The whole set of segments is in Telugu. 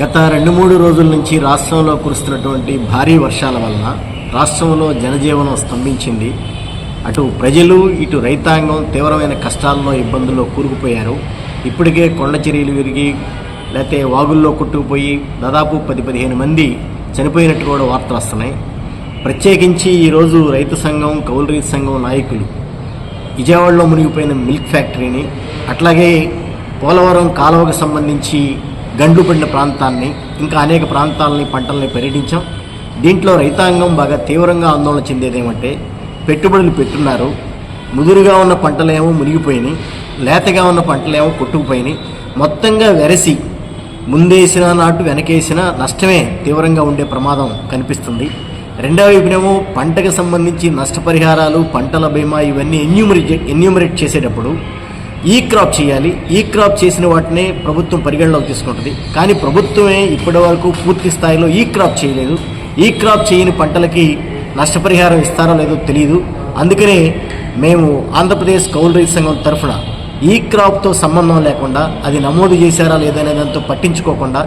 గత రెండు మూడు రోజుల నుంచి రాష్ట్రంలో కురుస్తున్నటువంటి భారీ వర్షాల వలన రాష్ట్రంలో జనజీవనం స్తంభించింది. అటు ప్రజలు ఇటు రైతాంగం తీవ్రమైన కష్టాల్లో ఇబ్బందుల్లో కూరుకుపోయారు. ఇప్పటికే కొండ చర్యలు విరిగి లేకపోతే వాగుల్లో కొట్టుకుపోయి దాదాపు పది పదిహేను మంది చనిపోయినట్టు కూడా వార్తలు వస్తున్నాయి. ప్రత్యేకించి ఈరోజు రైతు సంఘం కౌలు రైతు సంఘం నాయకులు విజయవాడలో మునిగిపోయిన మిల్క్ ఫ్యాక్టరీని అట్లాగే పోలవరం కాలువకు సంబంధించి గండ్లు పడిన ప్రాంతాన్ని ఇంకా అనేక ప్రాంతాలని పంటల్ని పర్యటించాం. దీంట్లో రైతాంగం బాగా తీవ్రంగా ఆందోళన చెందేదేమంటే పెట్టుబడులు పెట్టున్నారు. ముదురుగా ఉన్న పంటలేమో మునిగిపోయినాయి. లేతగా ఉన్న పంటలేమో కొట్టుకుపోయినాయి. మొత్తంగా వెరసి ముందేసినా నాటు వెనకేసినా నష్టమే తీవ్రంగా ఉండే ప్రమాదం కనిపిస్తుంది. రెండవ వైపునేమో పంటకు సంబంధించి నష్టపరిహారాలు పంటల బీమా ఇవన్నీ ఎన్యూమరేట్ ఎన్యూమరేట్ చేసేటప్పుడు ఈ క్రాప్ చేయాలి ఈ క్రాప్ చేసిన వాటినే ప్రభుత్వం పరిగణలోకి తీసుకుంటుంది. కానీ ప్రభుత్వమే ఇప్పటి వరకు పూర్తి స్థాయిలో ఈ క్రాప్ చేయలేదు. ఈ క్రాప్ చేయని పంటలకి నష్టపరిహారం ఇస్తారో లేదో తెలియదు అందుకనే మేము ఆంధ్రప్రదేశ్ కౌలు రైతు సంఘం తరఫున ఈ క్రాప్తో సంబంధం లేకుండా అది నమోదు చేశారా లేదనే దాంతో పట్టించుకోకుండా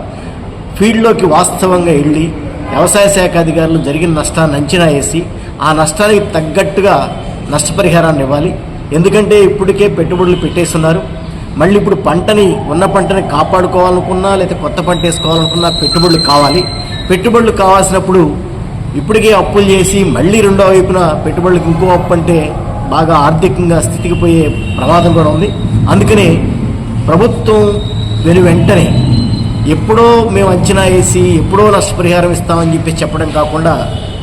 ఫీల్డ్లోకి వాస్తవంగా వెళ్ళి వ్యవసాయ శాఖ అధికారులు జరిగిన నష్టాన్ని అంచనా వేసి ఆ నష్టానికి తగ్గట్టుగా నష్టపరిహారాన్ని ఇవ్వాలి. ఎందుకంటే ఇప్పటికే పెట్టుబడులు పెట్టేస్తున్నారు. మళ్ళీ ఇప్పుడు పంటని ఉన్న పంటని కాపాడుకోవాలనుకున్నా లేదా కొత్త పంట వేసుకోవాలనుకున్నా పెట్టుబడులు కావాలి. పెట్టుబడులు కావాల్సినప్పుడు ఇప్పటికే అప్పులు చేసి మళ్ళీ రెండో వైపున పెట్టుబడులకు ఇంకో అప్పు అంటే బాగా ఆర్థికంగా స్థితికి పోయే ప్రమాదం కూడా ఉంది. అందుకనే ప్రభుత్వం వెను వెంటనే ఎప్పుడో మేము అంచనా వేసి ఎప్పుడో నష్టపరిహారం ఇస్తామని చెప్పి చెప్పడం కాకుండా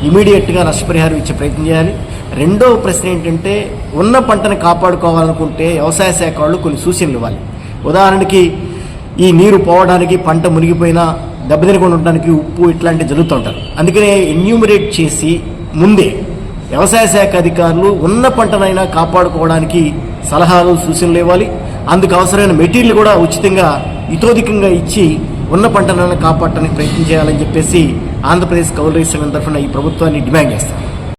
ఇమీడియట్గా నష్టపరిహారం ఇచ్చే ప్రయత్నం చేయాలి. రెండవ ప్రశ్న ఏంటంటే ఉన్న పంటను కాపాడుకోవాలనుకుంటే వ్యవసాయ శాఖ వాళ్ళు కొన్ని సూచనలు ఇవ్వాలి. ఉదాహరణకి ఈ నీరు పోవడానికి పంట మునిగిపోయినా దెబ్బతినకుండా ఉండడానికి ఉప్పు ఇట్లాంటివి జరుగుతుంటారు. అందుకనే ఎన్యూమరేట్ చేసి ముందే వ్యవసాయ శాఖ అధికారులు ఉన్న పంటనైనా కాపాడుకోవడానికి సలహాలు సూచనలు ఇవ్వాలి. అందుకు అవసరమైన మెటీరియల్ కూడా ఉచితంగా ఇతోధికంగా ఇచ్చి ఉన్న పంటలను కాపాడటానికి ప్రయత్నం చేయాలని చెప్పేసి ఆంధ్రప్రదేశ్ కౌలు రైతు సంఘం తరఫున ఈ ప్రభుత్వాన్ని డిమాండ్ చేస్తారు.